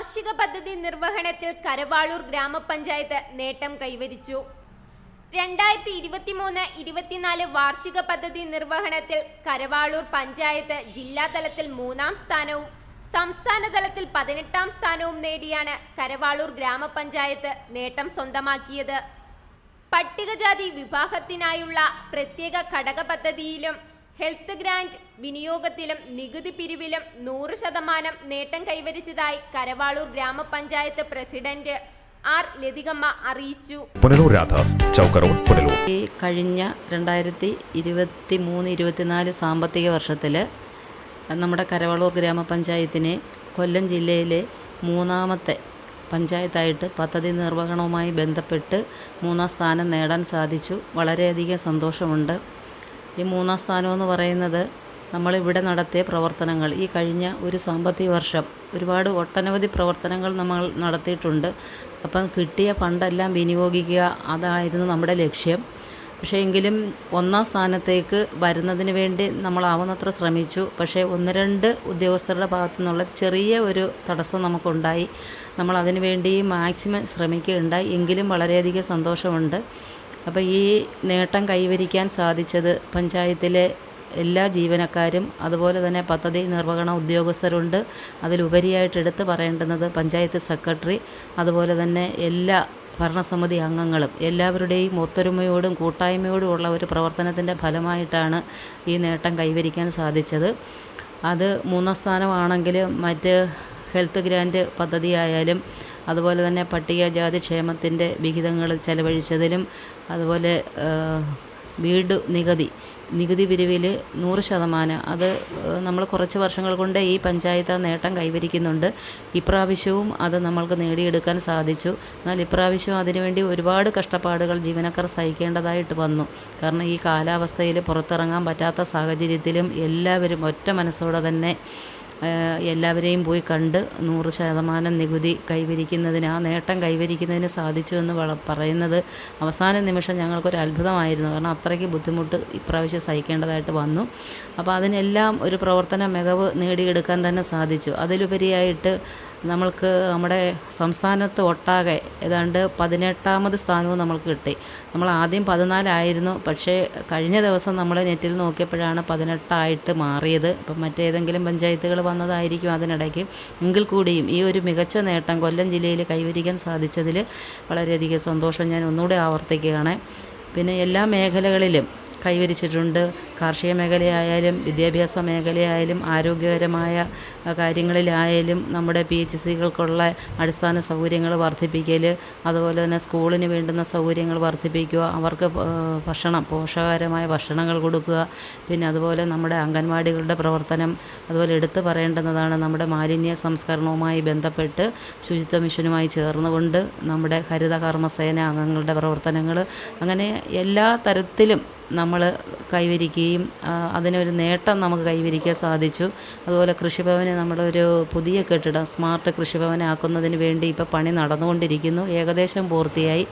വാർഷിക പദ്ധതി നിർവഹണത്തിൽ കരവാളൂർ ഗ്രാമപഞ്ചായത്ത് നേട്ടം കൈവരിച്ചു. രണ്ടായിരത്തി ഇരുപത്തിമൂന്ന് ഇരുപത്തിനാല് വാർഷിക പദ്ധതി നിർവഹണത്തിൽ കരവാളൂർ പഞ്ചായത്ത് ജില്ലാതലത്തിൽ മൂന്നാം സ്ഥാനവും സംസ്ഥാന തലത്തിൽ പതിനെട്ടാം സ്ഥാനവും നേടിയാണ് കരവാളൂർ ഗ്രാമപഞ്ചായത്ത് നേട്ടം സ്വന്തമാക്കിയത്. പട്ടികജാതി വിഭാഗത്തിനായുള്ള പ്രത്യേക ഘടക പദ്ധതിയിലും ഹെൽത്ത് ഗ്രാന്റ് വിനിയോഗത്തിലും നികുതി പിരിവിലും നൂറ് ശതമാനം നേട്ടം കൈവരിച്ചതായി കരവാളൂർ ഗ്രാമപഞ്ചായത്ത് പ്രസിഡന്റ് ആർ ലതികമ്മ അറിയിച്ചു. പുനലൂർ രാധാസ് ചൗക്ക് റോഡ് പുനലൂർ. ഈ കഴിഞ്ഞ രണ്ടായിരത്തി ഇരുപത്തി മൂന്ന് ഇരുപത്തിനാല് സാമ്പത്തിക വർഷത്തിൽ നമ്മുടെ കരവളൂർ ഗ്രാമപഞ്ചായത്തിനെ കൊല്ലം ജില്ലയിലെ മൂന്നാമത്തെ പഞ്ചായത്തായിട്ട് പദ്ധതി നിർവഹണവുമായി ബന്ധപ്പെട്ട് മൂന്നാം സ്ഥാനം നേടാൻ സാധിച്ചു. വളരെയധികം സന്തോഷമുണ്ട്. ഈ മൂന്നാം സ്ഥാനം എന്ന് പറയുന്നത് നമ്മളിവിടെ നടത്തിയ പ്രവർത്തനങ്ങൾ. ഈ കഴിഞ്ഞ ഒരു സാമ്പത്തിക വർഷം ഒരുപാട് ഒട്ടനവധി പ്രവർത്തനങ്ങൾ നമ്മൾ നടത്തിയിട്ടുണ്ട്. അപ്പം കിട്ടിയ ഫണ്ടെല്ലാം വിനിയോഗിക്കുക അതായിരുന്നു നമ്മുടെ ലക്ഷ്യം. പക്ഷേ എങ്കിലും ഒന്നാം സ്ഥാനത്തേക്ക് വരുന്നതിന് വേണ്ടി നമ്മളാവുന്നത്ര ശ്രമിച്ചു. പക്ഷേ ഒന്ന് രണ്ട് ഉദ്യോഗസ്ഥരുടെ ഭാഗത്തു നിന്നുള്ള ചെറിയ ഒരു തടസ്സം നമുക്കുണ്ടായി. നമ്മൾ അതിനു വേണ്ടി മാക്സിമം ശ്രമിക്കുകയുണ്ടായി. എങ്കിലും വളരെയധികം സന്തോഷമുണ്ട്. അപ്പോൾ ഈ നേട്ടം കൈവരിക്കാൻ സാധിച്ചത് പഞ്ചായത്തിലെ എല്ലാ ജീവനക്കാരും അതുപോലെ തന്നെ പദ്ധതി നിർവഹണ ഉദ്യോഗസ്ഥരുണ്ട്. അതിലുപരിയായിട്ട് എടുത്തു പറയേണ്ടുന്നത് പഞ്ചായത്ത് സെക്രട്ടറി അതുപോലെ തന്നെ എല്ലാ ഭരണസമിതി അംഗങ്ങളും. എല്ലാവരുടെയും ഒത്തൊരുമയോടും കൂട്ടായ്മയോടും ഉള്ള ഒരു പ്രവർത്തനത്തിന്റെ ഫലമായിട്ടാണ് ഈ നേട്ടം കൈവരിക്കാൻ സാധിച്ചത്. അത് മൂന്നാം സ്ഥാനമാണെങ്കിൽ മറ്റ് ഹെൽത്ത് ഗ്രാൻഡ് പദ്ധതിയായാലും അതുപോലെ തന്നെ പട്ടികജാതി ക്ഷേമത്തിന്റെ വിഹിതങ്ങൾ ചെലവഴിച്ചതിലും അതുപോലെ വീട് നികുതി നികുതി പിരിവിൽ നൂറ് ശതമാനം. അത് നമ്മൾ കുറച്ച് വർഷങ്ങൾ കൊണ്ട് ഈ പഞ്ചായത്ത് നേട്ടം കൈവരിക്കുന്നുണ്ട്. ഇപ്രാവശ്യവും അത് നമ്മൾക്ക് നേടിയെടുക്കാൻ സാധിച്ചു. എന്നാൽ ഇപ്രാവശ്യം അതിനുവേണ്ടി ഒരുപാട് കഷ്ടപ്പാടുകൾ ജീവനക്കാർ സഹിക്കേണ്ടതായിട്ട് വന്നു. കാരണം ഈ കാലാവസ്ഥയിൽ പുറത്തിറങ്ങാൻ പറ്റാത്ത സാഹചര്യത്തിലും എല്ലാവരും ഒറ്റ മനസ്സോടെ തന്നെ എല്ലാവരെയും പോയി കണ്ട് നൂറ് ശതമാനം നികുതി കൈവരിക്കുന്നതിന് ആ നേട്ടം കൈവരിക്കുന്നതിന് സാധിച്ചു എന്ന് പറയുന്നത് അവസാന നിമിഷം ഞങ്ങൾക്കൊരു അത്ഭുതമായിരുന്നു. കാരണം അത്രയ്ക്ക് ബുദ്ധിമുട്ട് ഇപ്രാവശ്യം സഹിക്കേണ്ടതായിട്ട് വന്നു. അപ്പോൾ അതിനെല്ലാം ഒരു പ്രവർത്തന മികവ് നേടിയെടുക്കാൻ തന്നെ സാധിച്ചു. അതിലുപരിയായിട്ട് നമ്മൾക്ക് നമ്മുടെ സംസ്ഥാനത്ത് ഒട്ടാകെ ഏതാണ്ട് പതിനെട്ടാമത് സ്ഥാനവും നമ്മൾക്ക് കിട്ടി. നമ്മൾ ആദ്യം പതിനാലായിരുന്നു. പക്ഷേ കഴിഞ്ഞ ദിവസം നമ്മൾ നെറ്റിൽ നോക്കിയപ്പോഴാണ് പതിനെട്ടായിട്ട് മാറിയത്. അപ്പം മറ്റേതെങ്കിലും പഞ്ചായത്തുകൾ വന്നതായിരിക്കും അതിനിടയ്ക്ക്. എങ്കിൽ കൂടിയും ഈ ഒരു മികച്ച നേട്ടം കൊല്ലം ജില്ലയിൽ കൈവരിക്കാൻ സാധിച്ചതിൽ വളരെയധികം സന്തോഷം ഞാൻ ഒന്നുകൂടെ ആവർത്തിക്കുകയാണ്. പിന്നെ എല്ലാ മേഖലകളിലും കൈവരിച്ചിട്ടുണ്ട്. കാർഷിക മേഖലയായാലും വിദ്യാഭ്യാസ മേഖലയായാലും ആരോഗ്യകരമായ കാര്യങ്ങളിലായാലും നമ്മുടെ പി എച്ച് സികൾക്കുള്ള അടിസ്ഥാന സൗകര്യങ്ങൾ വർദ്ധിപ്പിക്കൽ അതുപോലെ തന്നെ സ്കൂളിന് വേണ്ടുന്ന സൗകര്യങ്ങൾ വർദ്ധിപ്പിക്കുക അവർക്ക് ഭക്ഷണം പോഷകകരമായ ഭക്ഷണങ്ങൾ കൊടുക്കുക പിന്നെ അതുപോലെ നമ്മുടെ അംഗൻവാടികളുടെ പ്രവർത്തനം അതുപോലെ എടുത്തു പറയേണ്ടുന്നതാണ് നമ്മുടെ മാലിന്യ സംസ്കരണവുമായി ബന്ധപ്പെട്ട് ശുചിത്വ മിഷനുമായി ചേർന്നുകൊണ്ട് നമ്മുടെ ഹരിത കർമ്മസേന അംഗങ്ങളുടെ പ്രവർത്തനങ്ങൾ. അങ്ങനെ എല്ലാ തരത്തിലും നമ്മൾ കൈവരിക്കുകയും അതിനൊരു നേട്ടം നമുക്ക് കൈവരിക്കാൻ സാധിച്ചു. അതുപോലെ കൃഷിഭവന് നമ്മളൊരു പുതിയ കെട്ടിടം സ്മാർട്ട് കൃഷിഭവനാക്കുന്നതിന് വേണ്ടി ഇപ്പോൾ പണി നടന്നുകൊണ്ടിരിക്കുന്നു. ഏകദേശം പൂർത്തിയായി.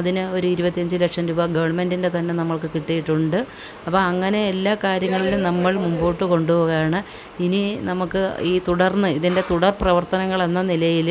അതിന് ഒരു ഇരുപത്തിയഞ്ച് ലക്ഷം രൂപ ഗവൺമെന്റിന്റെ തന്നെ നമ്മൾക്ക് കിട്ടിയിട്ടുണ്ട്. അപ്പോൾ അങ്ങനെ എല്ലാ കാര്യങ്ങളിലും നമ്മൾ മുമ്പോട്ട് കൊണ്ടുപോവുകയാണ്. ഇനി നമുക്ക് ഈ തുടർന്ന് ഇതിന്റെ തുടർ പ്രവർത്തനങ്ങൾ എന്ന നിലയിൽ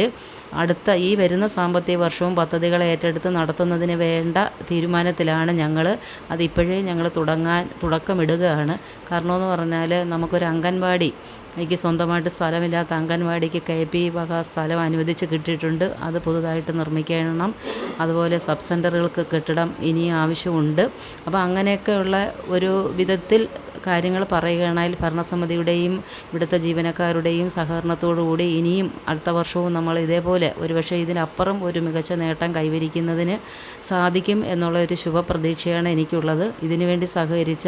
അടുത്ത ഈ വരുന്ന സാമ്പത്തിക വർഷവും പദ്ധതികളെ ഏറ്റെടുത്ത് നടത്തുന്നതിന് വേണ്ട തീരുമാനത്തിലാണ് ഞങ്ങൾ അതിപ്പോഴേ ഞങ്ങൾ തുടങ്ങാൻ തുടക്കമിടുകയാണ്. കാരണമെന്ന് പറഞ്ഞാൽ നമുക്കൊരു അംഗൻവാടി എനിക്ക് സ്വന്തമായിട്ട് സ്ഥലമില്ലാത്ത അംഗൻവാടിക്ക് കെ പി വക സ്ഥലം അനുവദിച്ച് കിട്ടിയിട്ടുണ്ട്. അത് പുതുതായിട്ട് നിർമ്മിക്കണം. അതുപോലെ സബ് സെന്ററുകൾക്ക് കെട്ടിടം ഇനിയും ആവശ്യമുണ്ട്. അപ്പോൾ അങ്ങനെയൊക്കെയുള്ള ഒരു വിധത്തിൽ കാര്യങ്ങൾ പറയുകയാണെങ്കിൽ ഭരണസമിതിയുടെയും ഇവിടുത്തെ ജീവനക്കാരുടെയും സഹകരണത്തോടുകൂടി ഇനിയും അടുത്ത വർഷവും നമ്മൾ ഇതേപോലെ ഒരുപക്ഷെ ഇതിനപ്പുറം ഒരു മികച്ച നേട്ടം കൈവരിക്കുന്നതിന് സാധിക്കും എന്നുള്ള ഒരു ശുഭപ്രതീക്ഷയാണ് എനിക്കുള്ളത്. ഇതിനുവേണ്ടി സഹകരിച്ച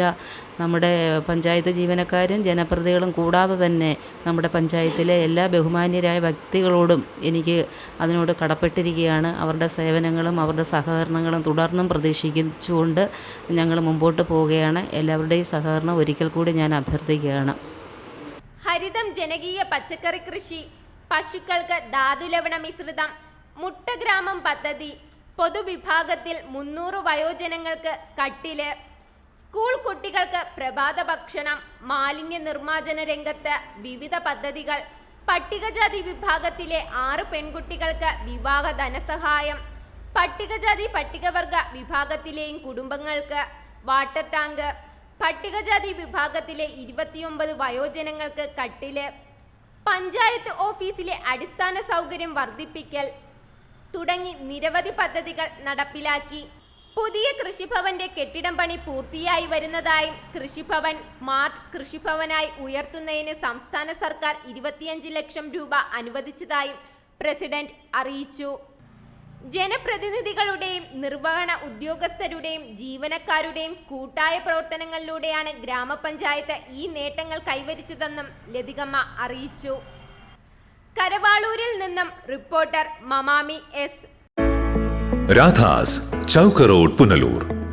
നമ്മുടെ പഞ്ചായത്ത് ജീവനക്കാരും ജനപ്രതികളും കൂടാതെ തന്നെ നമ്മുടെ പഞ്ചായത്തിലെ എല്ലാ ബഹുമാന്യരായ വ്യക്തികളോടും എനിക്ക് അതിനോട് കടപ്പെട്ടിരിക്കുകയാണ്. അവരുടെ സേവനങ്ങളും അവരുടെ സഹകരണങ്ങളും തുടർന്നും പ്രതീക്ഷിച്ചുകൊണ്ട് ഞങ്ങൾ മുമ്പോട്ട് പോവുകയാണ്. എല്ലാവരുടെയും സഹകരണം ഒരിക്കൽ കൂടി ഞാൻ അഭ്യർത്ഥിക്കുകയാണ്. ഹരിതം ജനകീയ പച്ചക്കറി കൃഷി പശുക്കൾക്ക് ധാതുലവണ മിശ്രിതം മുട്ടഗ്രാമം പദ്ധതി പൊതുവിഭാഗത്തിൽ മുന്നൂറ് വയോജനങ്ങൾക്ക് കട്ടിൽ സ്കൂൾ കുട്ടികൾക്ക് പ്രഭാത ഭക്ഷണം മാലിന്യ നിർമ്മാർജന രംഗത്ത് വിവിധ പദ്ധതികൾ പട്ടികജാതി വിഭാഗത്തിലെ ആറ് പെൺകുട്ടികൾക്ക് വിവാഹ ധനസഹായം പട്ടികജാതി പട്ടികവർഗ വിഭാഗത്തിലെയും കുടുംബങ്ങൾക്ക് വാട്ടർ ടാങ്ക് പട്ടികജാതി വിഭാഗത്തിലെ ഇരുപത്തിയൊമ്പത് വയോജനങ്ങൾക്ക് കട്ടിൽ പഞ്ചായത്ത് ഓഫീസിലെ അടിസ്ഥാന സൗകര്യം വർദ്ധിപ്പിക്കൽ തുടങ്ങി നിരവധി പദ്ധതികൾ നടപ്പിലാക്കി. പുതിയ കൃഷിഭവന്റെ കെട്ടിടം പണി പൂർത്തിയായി വരുന്നതായും കൃഷിഭവൻ സ്മാർട്ട് കൃഷിഭവനായി ഉയർത്തുന്നതിന് സംസ്ഥാന സർക്കാർ ഇരുപത്തിയഞ്ച് ലക്ഷം രൂപ അനുവദിച്ചതായും പ്രസിഡന്റ് അറിയിച്ചു. ജനപ്രതിനിധികളുടെയും നിർവഹണ ഉദ്യോഗസ്ഥരുടെയും ജീവനക്കാരുടെയും കൂട്ടായ പ്രവർത്തനങ്ങളിലൂടെയാണ് ഗ്രാമപഞ്ചായത്ത് ഈ നേട്ടങ്ങൾ കൈവരിച്ചതെന്നും ലതികമ്മ അറിയിച്ചു. കരവാളൂരിൽ നിന്നും റിപ്പോർട്ടർ മമാമി എസ്. രാധാസ് ചൗക്കറോഡ് പുനലൂർ.